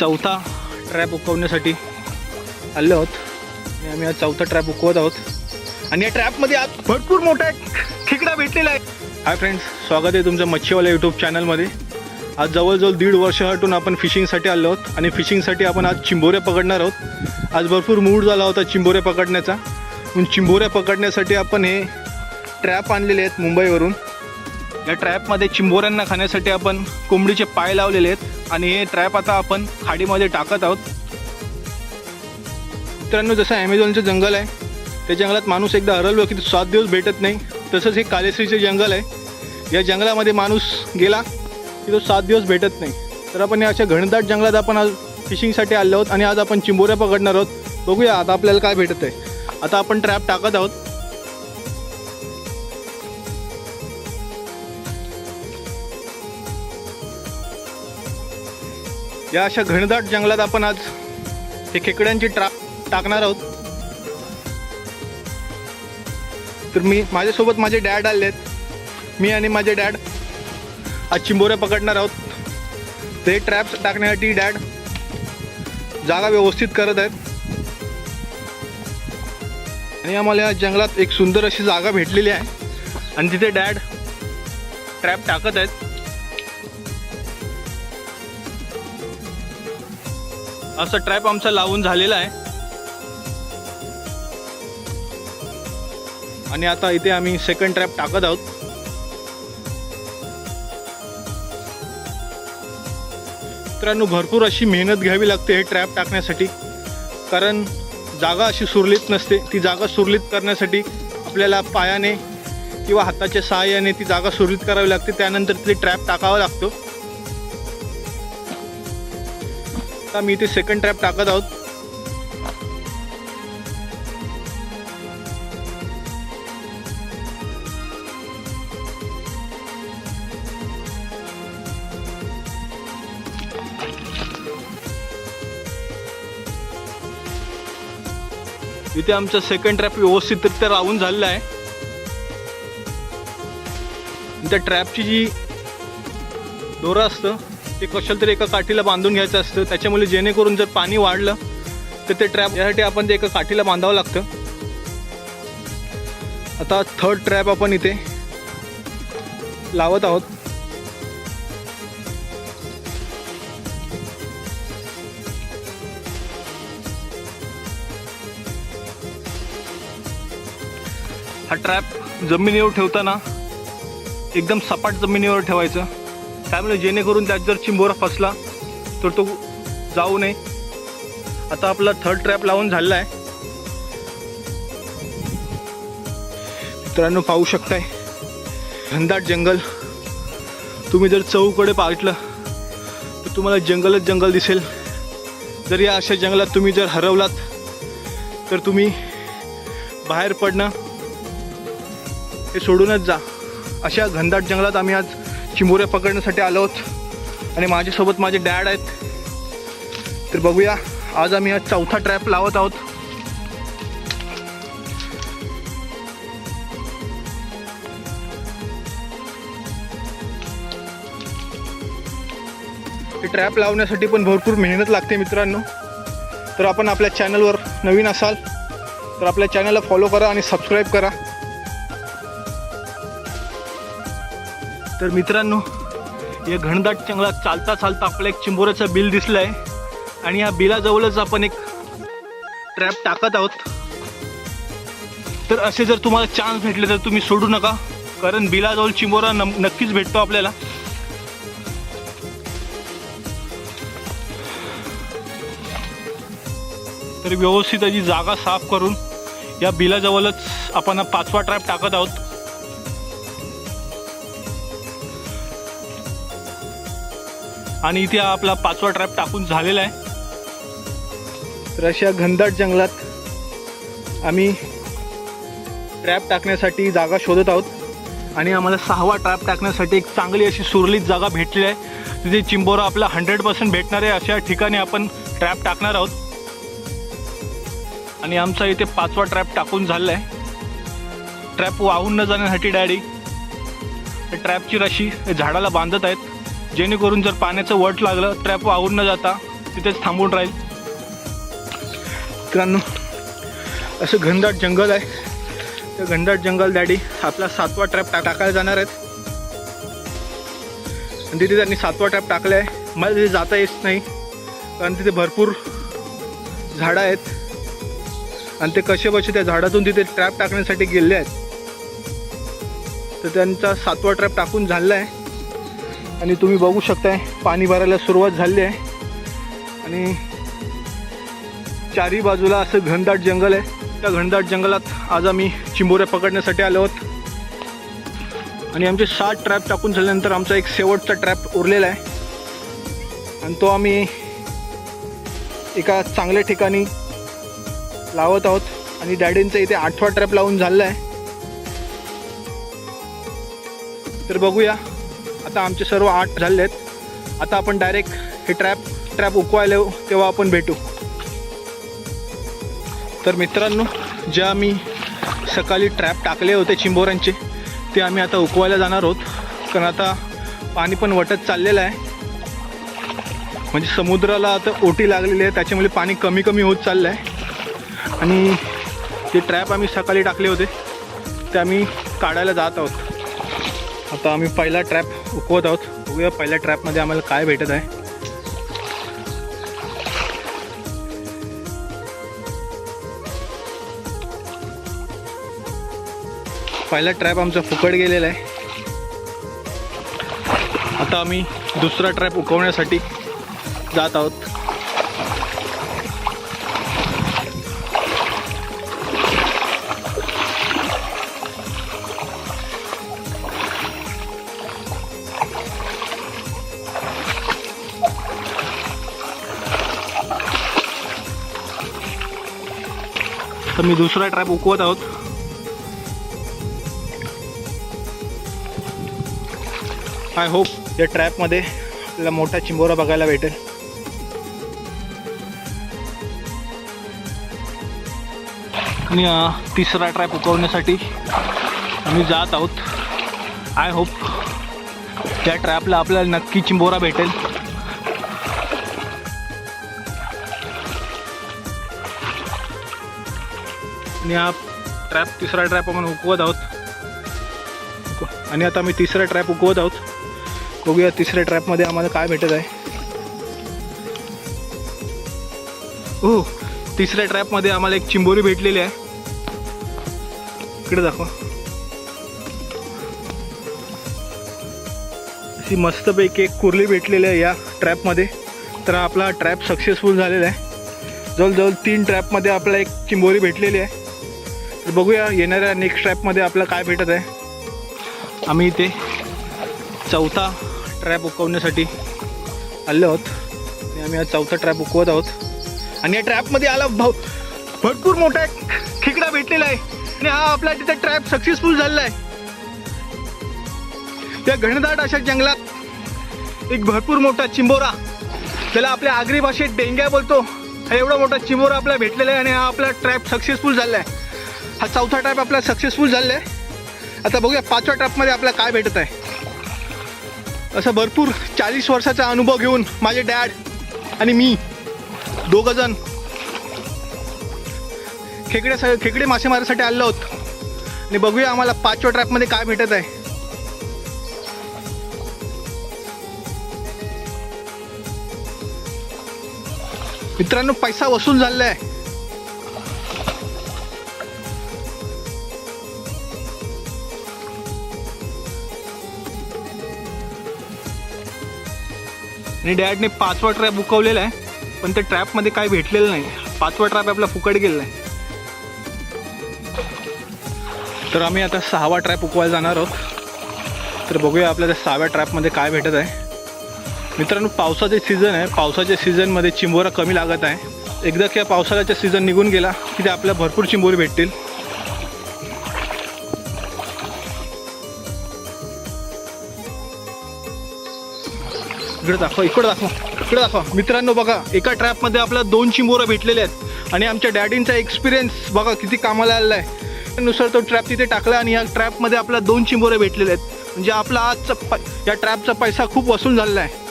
चौथा ट्रॅप उकवण्यासाठी आलो आहोत. आणि आम्ही आज चौथा ट्रॅप उकवत आहोत. आणि या ट्रॅपमध्ये आज भरपूर मोठा एक खिकडा भेटलेला आहे. हाय फ्रेंड्स स्वागत आहे तुमचं मच्छीवाला यूट्यूब चॅनलमध्ये आज जवळजवळ दीड वर्ष हटून आपण फिशिंगसाठी आलो आहोत. आणि फिशिंगसाठी आपण आज चिंबोऱ्या पकडणार आहोत. आज भरपूर मूड झाला होता चिंबोऱ्या पकडण्याचा. म्हणून चिंबोऱ्या पकडण्यासाठी आपण हे ट्रॅप आणलेले आहेत मुंबईवरून. या ट्रॅपमध्ये चिंबोऱ्यांना खाण्यासाठी आपण कोंबडीचे पाय लावलेले आहेत आणि हे ट्रॅप आता आपण खाडीमध्ये टाकत आहोत. मित्रांनो जसं ॲमेझॉनचं जंगल आहे त्या जंगलात माणूस एकदा हरवलो की तो सात दिवस भेटत नाही. तसंच हे कालेश्रीचे जंगल आहे. या जंगलामध्ये माणूस गेला की तो सात दिवस भेटत नाही. तर आपण या अशा घनदाट जंगलात आपण आज फिशिंगसाठी आलो आहोत आणि आज आपण चिंबोऱ्या पकडणार आहोत. बघूया आता आपल्याला काय भेटत आहे आता आपण ट्रॅप टाकत आहोत. या अशा घनदाट जंगलात आपण आज हे खेकड्यांची ट्रा टाकणार आहोत. तर मी माझ्यासोबत माझे डॅड आले आहेत मी आणि माझे डॅड आज चिंबोऱ्या पकडणार आहोत. ते ट्रॅप्स टाकण्यासाठी डॅड जागा व्यवस्थित करत आहेत. आणि आम्हाला या जंगलात एक सुंदर अशी जागा भेटलेली आहे. आणि तिथे डॅड ट्रॅप टाकत आहेत. असं ट्रॅप आमचा लावून झालेला आहे. आणि आता इथे आम्ही सेकंड ट्रॅप टाकत आहोत. मित्रांनो भरपूर अशी मेहनत घ्यावी लागते हे ट्रॅप टाकण्यासाठी. कारण जागा अशी सुरलीत नसते. ती जागा सुरलीत करण्यासाठी आपल्याला पायाने किंवा हाताच्या सहाय्याने ती जागा सुरलीत करावी लागते. त्यानंतर ती ट्रॅप टाकावा लागतो. आता मी इथे सेकंड ट्रॅप टाकत आहोत. इथे आमचा सेकंड ट्रॅप व्यवस्थितरित्या राहून झालेला आहे. त्या ट्रॅपची जी दोरं असतं ते कशाला तरी एका काठीला बांधून घ्यायचं असतं. त्याच्यामुळे जेणेकरून जर पाणी वाढलं तर ते ट्रॅप यासाठी आपण ते एका काठीला बांधावं लागतं. आता थर्ड ट्रॅप आपण इथे लावत आहोत. हा ट्रॅप जमिनीवर ठेवताना एकदम सपाट जमिनीवर ठेवायचं. त्यामुळे जेणेकरून त्यात जर चिंबोरा फसला तर तो जाऊ नये. आता आपला थर्ड ट्रॅप लावून झालेला आहे मित्रांनो पाहू शकताय. घनदाट जंगल. तुम्ही जर चौकडे पाहिलं तर तुम्हाला जंगलच जंगल दिसेल. जर या अशा जंगलात तुम्ही जर हरवलात तर तुम्ही बाहेर पडणं हे सोडूनच जा. अशा घनदाट जंगलात आम्ही आज चिमुऱ्या पकडण्यासाठी आलो आहोत. आणि माझ्यासोबत माझे डॅड आहेत. तर बघूया आज आम्ही आज चौथा ट्रॅप लावत आहोत. ट्रॅप लावण्यासाठी पण भरपूर मेहनत लागते मित्रांनो. तर आपण आपल्या चॅनलवर नवीन असाल तर आपल्या चॅनलला फॉलो करा आणि सबस्क्राईब करा. तर मित्रांनो या घनदाट जंगलात चालता चालता आपलं एक चिंबोऱ्याचं बिल दिसलं आहे आणि या बिलाजवळच आपण एक ट्रॅप टाकत आहोत. तर असे जर तुम्हाला चान्स भेटले तर तुम्ही सोडू नका कारण बिलाजवळ चिंबोरा नक्कीच भेटतो आपल्याला. तर व्यवस्थित जी जागा साफ करून या बिलाजवळच आपण हा पाचवा ट्रॅप टाकत आहोत. आणि इथे आपला पाचवा ट्रॅप टाकून झालेला आहे. तर अशा घनदाट जंगलात आम्ही ट्रॅप टाकण्यासाठी जागा शोधत आहोत. आणि आम्हाला सहावा ट्रॅप टाकण्यासाठी एक चांगली अशी सुरलीत जागा भेटली आहे. तिथे चिंबोरा आपला हंड्रेड पर्सेंट भेटणार आहे. अशा ठिकाणी आपण ट्रॅप टाकणार आहोत. आणि आमचा इथे पाचवा ट्रॅप टाकून झालेला आहे. ट्रॅप वाहून न जाण्यासाठी डॅडी ट्रॅपची रशी झाडाला बांधत आहेत. जेणेकरून जर पाण्याचं वट लागलं ट्रॅप वाहून न जाता तिथेच थांबून राहील. मित्रांनो असं घनदाट जंगल आहे. तर घनदाट जंगल डॅडी आपला सातवा ट्रॅप टा टाकायला जाणार आहेत. आणि तिथे त्यांनी सातवा ट्रॅप टाकला आहे. मला तिथे जाता येत नाही कारण तिथे भरपूर झाडं आहेत. आणि ते कसे बसे त्या झाडातून तिथे ट्रॅप टाकण्यासाठी गेले आहेत. तर त्यांचा सातवा ट्रॅप टाकून झालेला आहे. आणि तुम्ही बघू शकताय पाणी भरायला सुरुवात झाली आहे. आणि चारी बाजूला असं घनदाट जंगल आहे. त्या घनदाट जंगलात आज आम्ही चिंबोऱ्या पकडण्यासाठी आलो आहोत. आणि आमचे सात ट्रॅप टाकून झाल्यानंतर आमचा एक शेवटचा ट्रॅप उरलेला आहे. आणि तो आम्ही एका चांगल्या ठिकाणी लावत आहोत. आणि डॅडींचा इथे आठवा ट्रॅप लावून झालेला आहे. तर बघूया. आता आमचे सर्व आठ झाले आहेत आता आपण डायरेक्ट हे ट्रॅप ट्रॅप उकवायला येऊ तेव्हा आपण भेटू. तर मित्रांनो जे आम्ही सकाळी ट्रॅप टाकले होते चिंबोऱ्यांचे ते आम्ही आता उकवायला जाणार आहोत. कारण आता पाणी पण वटत चाललेलं आहे. म्हणजे समुद्राला आता ओटी लागलेली आहे त्याच्यामुळे पाणी कमी कमी होत चाललं आहे आणि ते ट्रॅप आम्ही सकाळी टाकले होते ते आम्ही काढायला जात आहोत. आता आम्ही पहिला ट्रॅप उकवत आहोत. बघूया पहिल्या ट्रॅपमध्ये आम्हाला काय भेटत आहे. पहिला ट्रॅप आमचा फुकट गेलेला आहे. आता आम्ही दुसरा ट्रॅप उकवण्यासाठी जात आहोत. तर मी दुसरा ट्रॅप उकवत आहोत. आय होप या ट्रॅपमध्ये आपल्याला मोठा चिंबोरा बघायला भेटेल. आणि तिसरा ट्रॅप उकवण्यासाठी आम्ही जात आहोत. आय होप त्या ट्रॅपला आपल्याला नक्की चिंबोरा भेटेल. आणि हा ट्रॅप तिसरा ट्रॅप आपण उकवत आहोत. आणि आता आम्ही तिसरा ट्रॅप उकवत आहोत. बघूया तिसऱ्या ट्रॅपमध्ये आम्हाला काय भेटत आहे. हो तिसऱ्या ट्रॅपमध्ये आम्हाला एक चिंबोरी भेटलेली आहे. इकडे दाखवा. अशी मस्तपैकी एक कुर्ली भेटलेली आहे या ट्रॅपमध्ये तर आपला ट्रॅप सक्सेसफुल झालेला आहे. जवळजवळ तीन ट्रॅपमध्ये आपल्याला एक चिंबोरी भेटलेली आहे. तर बघूया येणाऱ्या नेक्स्ट ट्रॅपमध्ये आपल्याला काय भेटत आहे. आम्ही इथे चौथा ट्रॅप उकवण्यासाठी आलो आहोत. आणि आम्ही आज चौथा ट्रॅप उकवत आहोत. आणि या ट्रॅपमध्ये आला भाऊ भरपूर मोठा एक खेकडा भेटलेला आहे. आणि हा आपला तिथे ट्रॅप सक्सेसफुल झालेला आहे. त्या घनदाट अशा जंगलात एक भरपूर मोठा चिंबोरा त्याला आपल्या आगरी भाषेत डेंग्या बोलतो. हा एवढा मोठा चिंबोरा आपला भेटलेला आहे आणि हा आपला ट्रॅप सक्सेसफुल झाला आहे. हा चौथा ट्रॅप आपला सक्सेसफुल झालेला आहे. आता बघूया पाचव्या ट्रॅपमध्ये आपल्याला काय भेटत आहे. असं भरपूर चाळीस वर्षाचा अनुभव घेऊन माझे डॅड आणि मी दोघं जण खेकड्या खेकडे मासेमारीसाठी आलो आहोत. आणि बघूया आम्हाला पाचव्या ट्रॅपमध्ये काय भेटत आहे. मित्रांनो पैसा वसूल झालेला आहे. आणि डॅडने पाचवा ट्रॅप बुकवलेला आहे. पण त्या ट्रॅपमध्ये काय भेटलेलं नाही. पाचवा ट्रॅप आपला फुकट गेलेला आहे. तर आम्ही आता सहावा ट्रॅप उकवायला जाणार आहोत. तर बघूया आपल्या त्या सहाव्या ट्रॅपमध्ये काय भेटत आहे. मित्रांनो पावसाचे सीझन आहे. पावसाच्या सीझनमध्ये चिंबोरा कमी लागत आहे. एकदा की पावसाळ्याचा सीझन निघून गेला की ते आपल्याला भरपूर चिंबोरी भेटतील. इकडे दाखवा इकडे दाखवा इकडे दाखवा. मित्रांनो बघा एका ट्रॅपमध्ये आपल्याला दोन चिंबोरं भेटलेले आहेत. आणि आमच्या डॅडींचा एक्सपिरियन्स बघा किती कामाला आलेला आहे. नुसार तो ट्रॅप तिथे टाकला आणि या ट्रॅपमध्ये आपल्याला दोन चिंबोरे भेटलेले आहेत. म्हणजे आपला आजचा प या ट्रॅपचा पैसा खूप वसूल झालेला आहे.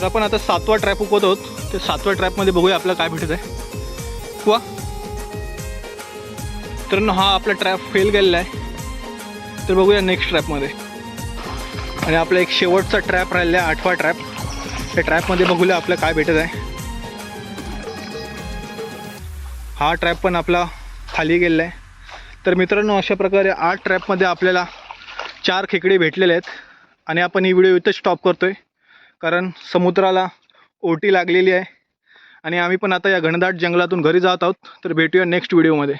तर आपण आता सातवा ट्रॅप उकवत आहोत. ते सातव्या ट्रॅपमध्ये बघूया आपल्याला काय भेटत आहे वा तर हा आपला ट्रॅप फेल गेलेला आहे. तर बघूया नेक्स्ट ट्रॅपमध्ये आणि आपला एक शेवटचा ट्रॅप राहिलेला आहे आठवा ट्रॅप त्या ट्रॅपमध्ये बघूया आपलं काय भेटत आहे. हा ट्रॅप पण आपला खाली गेलेला आहे. तर मित्रांनो अशा प्रकारे आठ ट्रॅपमध्ये आपल्याला चार खेकडे भेटलेले आहेत. आणि आपण ही व्हिडिओ इथंच स्टॉप करतो आहे कारण समुद्राला ओटी लागलेली आहे. आणि आम्ही पण आता या घनदाट जंगलातून घरी जात आहोत. तर भेटूया नेक्स्ट व्हिडिओमध्ये